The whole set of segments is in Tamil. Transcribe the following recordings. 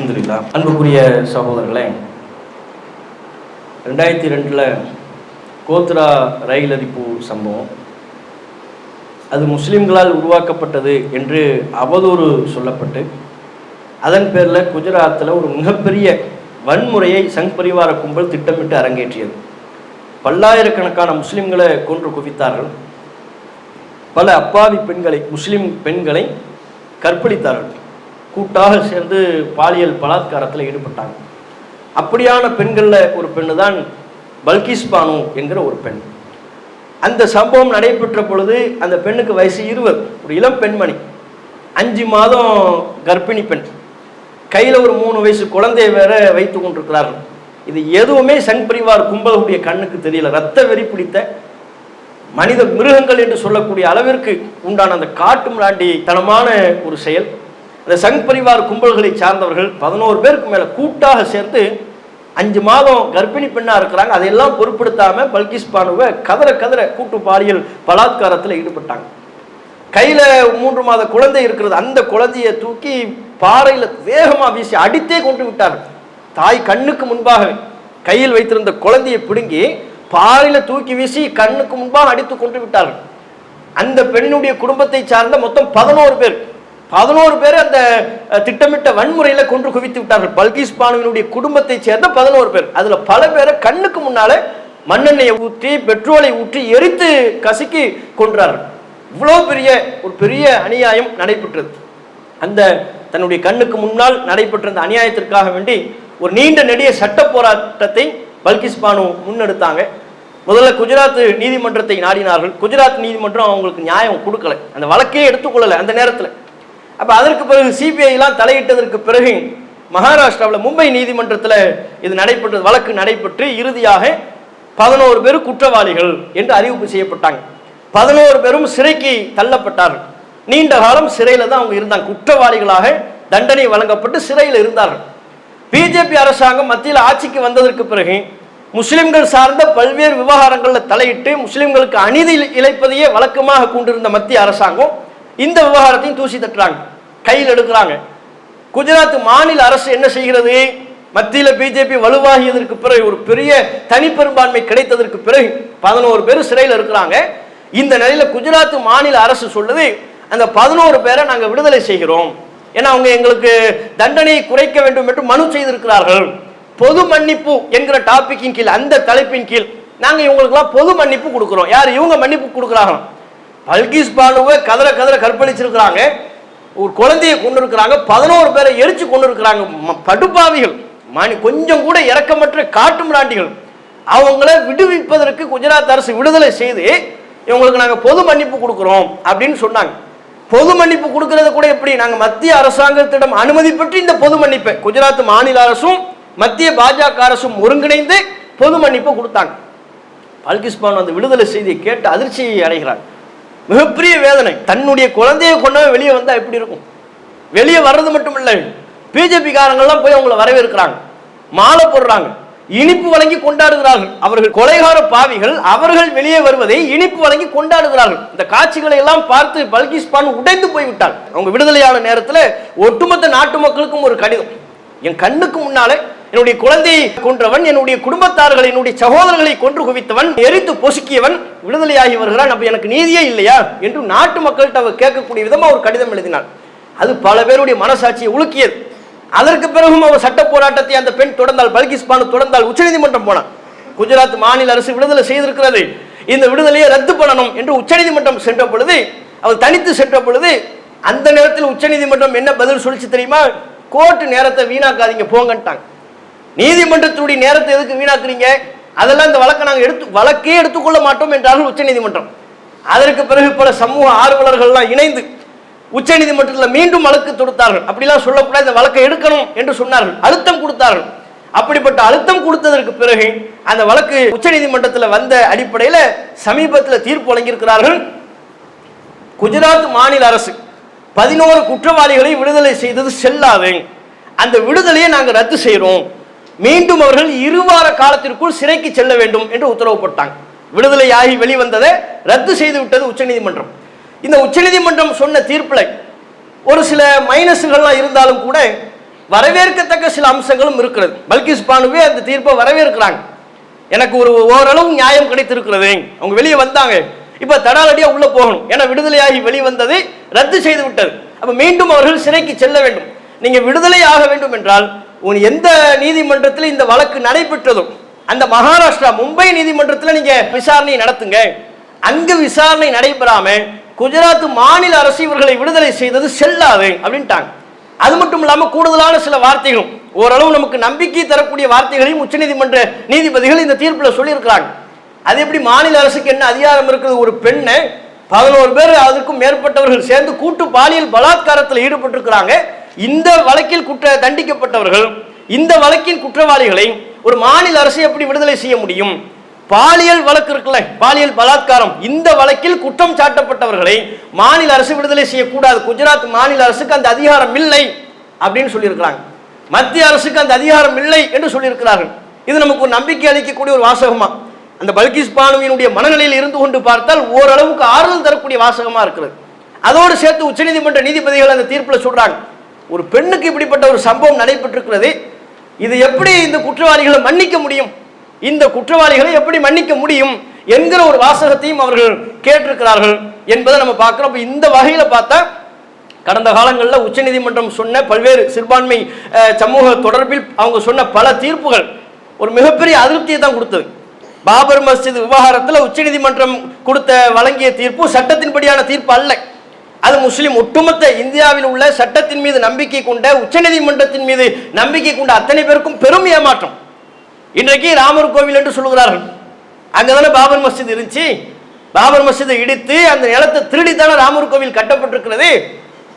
அலமதுல்லா அன்புக்குரிய சகோதரர்களே ரெண்டாயிரத்தி ரெண்டில் கோத்ரா ரயில் அரிப்பு சம்பவம். அது முஸ்லீம்களால் உருவாக்கப்பட்டது என்று அவதூறு சொல்லப்பட்டு அதன் பேரில் குஜராத்தில் ஒரு மிகப்பெரிய வன்முறையை சங் பரிவார கும்பல் திட்டமிட்டு அரங்கேற்றியது. பல்லாயிரக்கணக்கான முஸ்லிம்களை கொன்று குவித்தார்கள். பல அப்பாவி பெண்களை முஸ்லிம் பெண்களை கற்பழித்தார்கள். கூட்டாக சேர்ந்து பாலியல் பலாத்காரத்தில் ஈடுபட்டாங்க. அப்படியான பெண்களில் ஒரு பெண்ணு தான் பல்கிஸ் பானு என்கிற ஒரு பெண். அந்த சம்பவம் நடைபெற்ற பொழுது அந்த பெண்ணுக்கு வயசு இருபது ஒரு இளம் பெண்மணி அஞ்சு மாதம் கர்ப்பிணி பெண். கையில் ஒரு மூணு வயசு குழந்தையை வேற வைத்து கொண்டிருக்கிறார்கள். இது எதுவுமே சங் பரிவார் கும்பலுடைய கண்ணுக்கு தெரியல. ரத்த வெறி பிடித்த மனித மிருகங்கள் என்று சொல்லக்கூடிய அளவிற்கு உண்டான அந்த காட்டு மிராண்டி தனமான ஒரு செயல். இந்த சங் பரிவார் கும்பல்களை சார்ந்தவர்கள் பதினோரு பேருக்கு மேலே கூட்டாக சேர்ந்து அஞ்சு மாதம் கர்ப்பிணி பெண்ணாக இருக்கிறாங்க. அதையெல்லாம் பொருட்படுத்தாமல் பல்கிஸ் பானுவை கதற கதற கூட்டு பாலியல் பலாத்காரத்தில் ஈடுபட்டாங்க. கையில் மூன்று மாத குழந்தை இருக்கிறது. அந்த குழந்தையை தூக்கி பாறையில் வேகமாக வீசி அடித்தே கொண்டு விட்டார்கள் தாய் கண்ணுக்கு முன்பாக கையில் வைத்திருந்த குழந்தையை பிடுங்கி பாறையில் தூக்கி வீசி கண்ணுக்கு முன்பாக அடித்து கொண்டு விட்டார்கள். அந்த பெண்ணினுடைய குடும்பத்தை சார்ந்த மொத்தம் பதினோரு பேர். பதினோரு பேர் அந்த திட்டமிட்ட வன்முறையில் கொன்று குவித்து விட்டார்கள். பல்கிஸ் பானுவினுடைய குடும்பத்தை சேர்ந்த பதினோரு பேர். அதில் பல பேரை கண்ணுக்கு முன்னாலே மண்ணெண்ணெயை ஊற்றி பெட்ரோலை ஊற்றி எரித்து கசக்கி கொன்றார்கள். இவ்வளோ பெரிய ஒரு பெரிய அநியாயம் நடைபெற்றது. அந்த தன்னுடைய கண்ணுக்கு முன்னால் நடைபெற்ற அந்த அநியாயத்திற்காக வேண்டி ஒரு நீண்ட நெடிய சட்ட போராட்டத்தை பல்கிஸ் பானு முன்னெடுத்தாங்க. முதல்ல குஜராத் நீதிமன்றத்தை நாடினார்கள். குஜராத் நீதிமன்றம் அவங்களுக்கு நியாயம் கொடுக்கல. அந்த வழக்கே எடுத்துக்கொள்ளலை அந்த நேரத்தில். அப்போ அதற்கு பிறகு சிபிஐலாம் தலையிட்டதற்கு பிறகு மகாராஷ்டிராவில் மும்பை நீதிமன்றத்தில் இது நடைபெற்றது வழக்கு நடைபெற்று இறுதியாக பதினோரு பேர் குற்றவாளிகள் என்று அறிவிப்பு செய்யப்பட்டாங்க. பதினோரு பேரும் சிறைக்கு தள்ளப்பட்டார்கள். நீண்ட காலம் சிறையில் தான் அவங்க இருந்தாங்க. குற்றவாளிகளாக தண்டனை வழங்கப்பட்டு சிறையில் இருந்தார்கள். பிஜேபி அரசாங்கம் மத்தியில் ஆட்சிக்கு வந்ததற்கு பிறகு முஸ்லிம்கள் சார்ந்த பல்வேறு விவகாரங்களில் தலையிட்டு முஸ்லிம்களுக்கு அநீதி இழைப்பதையே வழக்கமாக கொண்டிருந்த மத்திய அரசாங்கம் இந்த விவகாரத்தையும் தூசி தட்டுறாங்க. கையில் எடுக்கிறாங்க. குஜராத் மாநில அரசு என்ன செய்கிறது? மத்தியில் பிஜேபி வலுவாகியதற்கு பிறகு ஒரு பெரிய தனிப்பெரும்பான்மை கிடைத்ததற்கு பிறகு பதினோரு பேர் சிறையில் இருக்கிறாங்க. இந்த நிலையில் குஜராத் மாநில அரசு சொல்லுது அந்த பதினோரு பேரை நாங்கள் விடுதலை செய்கிறோம். ஏன்னா அவங்க எங்களுக்கு தண்டனையை குறைக்க வேண்டும் என்று மனு செய்திருக்கிறார்கள். பொது மன்னிப்பு என்கிற டாபிக்கின் கீழ் அந்த தலைப்பின் கீழ் நாங்கள் இவங்களுக்குலாம் பொது மன்னிப்பு கொடுக்குறோம். யார் இவங்க மன்னிப்பு கொடுக்குறாங்க பல்கிஸ் பானுவை கதற கதற கற்பழிச்சிருக்கிறாங்க. ஒரு குழந்தையை கொண்டு இருக்கிறாங்க பதினோரு பேரை எரிச்சு கொண்டு இருக்கிறாங்க ம- படுபாவிகள். மணி கொஞ்சம் கூட இறக்கமற்ற காட்டு மிராண்டிகள். அவங்கள விடுவிப்பதற்கு குஜராத் அரசு விடுதலை செய்து இவங்களுக்கு நாங்கள் பொது மன்னிப்பு கொடுக்குறோம் அப்படின்னு சொன்னாங்க. பொது மன்னிப்பு கொடுக்கறது கூட எப்படி? நாங்கள் மத்திய அரசாங்கத்திடம் அனுமதி பெற்று இந்த பொது மன்னிப்பை குஜராத் மாநில அரசும் மத்திய பாஜக அரசும் ஒருங்கிணைந்து பொது மன்னிப்பு கொடுத்தாங்க. பல்கிஸ்பான் அந்த விடுதலை செய்தியை கேட்டு அதிர்ச்சியை அடைகிறார். மிகப்பெரிய வேதனை. தன்னுடைய குழந்தையை கொண்டவன் வெளியே வந்தால் எப்படி இருக்கும்? வெளியே வர்றது மட்டும் இல்லை. பிஜேபிக்காரங்கள்லாம் போய் அவங்கள வரவேற்கிறாங்க. மாலை போடுறாங்க. இனிப்பு வழங்கி கொண்டாடுகிறார்கள். அவர்கள் கொலைகார பாவிகள் அவர்கள் வெளியே வருவதை இனிப்பு வழங்கி கொண்டாடுகிறார்கள். இந்த காட்சிகளை எல்லாம் பார்த்து பல்கிஸ் பான் உடைந்து போய்விட்டார் அவங்க விடுதலையான நேரத்தில் ஒட்டுமொத்த நாட்டு மக்களுக்கும் ஒரு கடிதம். என் கண்ணுக்கு முன்னாலே என்னுடைய குழந்தையை கொன்றவன் என்னுடைய குடும்பத்தார்களை என்னுடைய சகோதரர்களை கொன்று குவித்தவன் எரித்து பொசுக்கியவன் விடுதலையாகி வருகிறான். அப்ப எனக்கு நீதியே இல்லையா? என்று நாட்டு மக்கள்கிட்ட அவர் கேட்கக்கூடிய விதமாக ஒரு கடிதம் எழுதினார். அது பல பேருடைய மனசாட்சியை உலுக்கியது. அதற்கு பிறகும் அவர் சட்ட போராட்டத்தை அந்த பெண் தொடர்ந்தால் பல்கிஸ் பானு தொடர்ந்தால் உச்சநீதிமன்றம் போனான் குஜராத் மாநில அரசு விடுதலை செய்திருக்கிறது. இந்த விடுதலையை ரத்து பண்ணணும் என்று உச்சநீதிமன்றம் சென்ற பொழுது அவர் தனித்து சென்ற பொழுது அந்த நேரத்தில் உச்சநீதிமன்றம் என்ன பதில் சொல்லிச்சு தெரியுமா? கோர்ட்டு நேரத்தை வீணாக்காதீங்க போங்கன்ட்டாங்க. நீதிமன்றத்தினுடைய நேரத்தை எதுக்கு வீணாக்குறீங்க? அதெல்லாம் இந்த வழக்கை நாங்கள் எடுத்து வழக்கே எடுத்துக்கொள்ள மாட்டோம் என்றார்கள் உச்சநீதிமன்றம். அதற்கு பிறகு பல சமூக ஆர்வலர்கள்லாம் இணைந்து உச்சநீதிமன்றத்தில் மீண்டும் வழக்கு தொடுத்தார்கள். அப்படிலாம் சொல்லக்கூடாது இந்த வழக்கை எடுக்கணும் என்று சொன்னார்கள். அழுத்தம் கொடுத்தார்கள். அப்படிப்பட்ட அழுத்தம் கொடுத்ததற்கு பிறகு அந்த வழக்கு உச்சநீதிமன்றத்தில் வந்த அடிப்படையில் சமீபத்தில் தீர்ப்பு வழங்கியிருக்கிறார்கள். குஜராத் மாநில அரசு பதினோரு குற்றவாளிகளை விடுதலை செய்தது செல்லாது அந்த விடுதலையை நாங்கள் ரத்து செய்கிறோம் மீண்டும் அவர்கள் இருவார காலத்திற்குள் சிறைக்கு செல்ல வேண்டும் என்று உத்தரவு போட்டாங்க. விடுதலையாகி வெளிவந்ததை ரத்து செய்து விட்டது உச்சநீதிமன்றம். இந்த உச்சநீதிமன்றம் சொன்ன தீர்ப்பில் ஒரு சில மைனஸுகள்லாம் இருந்தாலும் கூட வரவேற்கத்தக்க சில அம்சங்களும் இருக்கிறது. பல்கிஸ் பானுவே அந்த தீர்ப்பை வரவேற்கிறாங்க. எனக்கு ஒரு ஓரளவு நியாயம் கிடைத்திருக்கிறது. அவங்க வெளியே வந்தாங்க. இப்ப தடாலடியா உள்ள போகணும். ஏன்னா விடுதலையாகி வெளியே ரத்து செய்து விட்டது. அப்ப மீண்டும் அவர்கள் சிறைக்கு செல்ல வேண்டும். நீங்க விடுதலை ஆக வேண்டும் என்றால் உன் எந்த நீதிமன்றத்தில் இந்த வழக்கு நடைபெற்றதும் அந்த மகாராஷ்டிரா மும்பை நீதிமன்றத்தில் நீங்க விசாரணை நடத்துங்க. அங்கு விசாரணை நடைபெறாம குஜராத் மாநில அரசு இவர்களை விடுதலை செய்தது செல்லாது அப்படின்ட்டாங்க. அது மட்டும் இல்லாமல் கூடுதலான சில வார்த்தைகளும் ஓரளவு நமக்கு நம்பிக்கை தரக்கூடிய வார்த்தைகளையும் உச்சநீதிமன்ற நீதிபதிகள் இந்த தீர்ப்பில் சொல்லியிருக்கிறாங்க. அது எப்படி மாநில அரசுக்கு என்ன அதிகாரம் இருக்குது? ஒரு பெண்ணை பதினோரு பேர் அதற்கும் மேற்பட்டவர்கள் சேர்ந்து கூட்டு பாலியல் பலாத்காரத்தில் ஈடுபட்டிருக்கிறாங்க. இந்த வழக்கில் குற்ற தண்டிக்கப்பட்டவர்கள் இந்த வழக்கின் குற்றவாளிகளை ஒரு மாநில அரசு எப்படி விடுதலை செய்ய முடியும்? பாலியல் வழக்கு இருக்குல்ல பாலியல் பலாத்காரம் இந்த வழக்கில் குற்றம் சாட்டப்பட்டவர்களை மாநில அரசு விடுதலை செய்யக்கூடாது. குஜராத் மாநில அரசுக்கு அந்த அதிகாரம் இல்லை அப்படின்னு சொல்லியிருக்கிறாங்க. மத்திய அரசுக்கு அந்த அதிகாரம் இல்லை என்று சொல்லியிருக்கிறார்கள். இது நமக்கு ஒரு நம்பிக்கை அளிக்கக்கூடிய ஒரு வாசகமா? அந்த பல்கிஸ் பானுவினுடைய மனநிலையில் இருந்து கொண்டு பார்த்தால் ஓரளவுக்கு ஆறுதல் தரக்கூடிய வாசகமா இருக்கிறது. அதோடு சேர்த்து உச்சநீதிமன்ற நீதிபதிகள் அந்த தீர்ப்பில் சொல்றாங்க. ஒரு பெண்ணுக்கு இப்படிப்பட்ட ஒரு சம்பவம் நடைபெற்றிருக்கிறது இது எப்படி இந்த குற்றவாளிகளை மன்னிக்க முடியும்? இந்த குற்றவாளிகளை எப்படி மன்னிக்க முடியும் என்கிற ஒரு வாசகத்தையும் அவர்கள் கேட்டிருக்கிறார்கள் என்பதை நம்ம பார்க்கிறோம். இந்த வகையில் பார்த்தா கடந்த காலங்களில் உச்சநீதிமன்றம் சொன்ன பல்வேறு சிறுபான்மை சமூக தொடர்பில் அவங்க சொன்ன பல தீர்ப்புகள் ஒரு மிகப்பெரிய அதிருப்தியை தான் கொடுத்தது. பாபர் மஸ்ஜித் விவகாரத்தில் உச்சநீதிமன்றம் கொடுத்த வழங்கிய தீர்ப்பு சட்டத்தின்படியான தீர்ப்பு அல்ல. அது முஸ்லிம் ஒட்டுமொத்த இந்தியாவில் உள்ள சட்டத்தின் மீது நம்பிக்கை கொண்ட உச்சநீதிமன்றத்தின் மீது நம்பிக்கை கொண்ட அத்தனை பேருக்கும் பெரும் ஏமாற்றம். இன்றைக்கு ராமர் கோவில் என்று சொல்லுகிறார்கள். அங்கதானே பாபர் மஸ்ஜித் இருந்துச்சு. பாபர் மஸ்ஜிதை இடித்து அந்த நிலத்தை திருடித்தானே ராமர் கோவில் கட்டப்பட்டிருக்கிறது.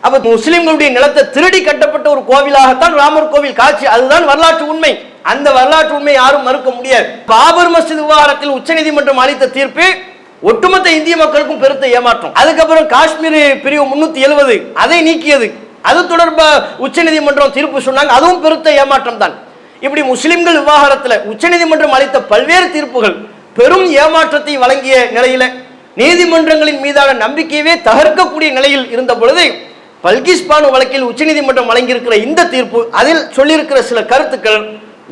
அப்ப முஸ்லிம்களுடைய நிலத்தை திருடி கட்டப்பட்ட ஒரு கோவிலாகத்தான் ராமர் கோவில் காட்சி. அதுதான் வரலாற்று உண்மை. அந்த வரலாற்று உண்மை யாரும் மறுக்க முடியாது. பாபர் மஸ்ஜித் விவகாரத்தில் உச்சநீதிமன்றம் அளித்த தீர்ப்பு ஒட்டுமொத்த இந்திய மக்களுக்கும் பெருத்த ஏமாற்றம். அதுக்கப்புறம் காஷ்மீர் பிரிவு முன்னூத்தி எழுபது அதை நீக்கியது. அது தொடர்பாக உச்சநீதிமன்றம் தீர்ப்பு சொன்னாங்க அதுவும் பெருத்த ஏமாற்றம் தான். இப்படி முஸ்லிம்கள் விவகாரத்தில் உச்சநீதிமன்றம் அளித்த பல்வேறு தீர்ப்புகள் பெரும் ஏமாற்றத்தை வழங்கிய நிலையில நீதிமன்றங்களின் மீதான நம்பிக்கையவே தகர்க்கக்கூடிய நிலையில் இருந்த பொழுது பல்கிஸ்பானு வழக்கில் உச்சநீதிமன்றம் வழங்கியிருக்கிற இந்த தீர்ப்பு அதில் சொல்லியிருக்கிற சில கருத்துக்கள்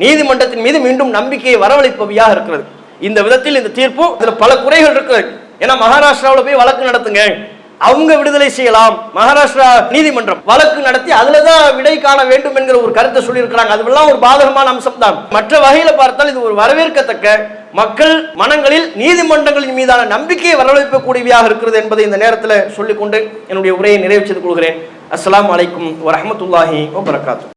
நீதிமன்றத்தின் மீது மீண்டும் நம்பிக்கையை வரவழைப்பவையாக இருக்கிறது. இந்த விதத்தில் இந்த தீர்ப்பு இதுல பல குறைகள் இருக்கு ஏன்னா மகாராஷ்டிராவில் போய் வழக்கு நடத்துங்க. அவங்க விடுதலை செய்யலாம். மகாராஷ்டிரா நீதிமன்றம் வழக்கு நடத்தி அதுல தான் விடை காண வேண்டும் என்கிற ஒரு கருத்தை சொல்லியிருக்கிறாங்க. அதுவெல்லாம் ஒரு பாதகமான அம்சம் தான் மற்ற வகையில பார்த்தால் இது ஒரு வரவேற்கத்தக்க மக்கள் மனங்களில் நீதிமன்றங்களின் மீதான நம்பிக்கையை வரவழைக்கக்கூடியவையாக இருக்கிறது என்பதை இந்த நேரத்தில் சொல்லிக்கொண்டு என்னுடைய உரையை நிறைவு செய்து கொள்கிறேன். அஸ்லாம் அலைக்கும் வரமத்துல்லாஹி வபரகாத்து.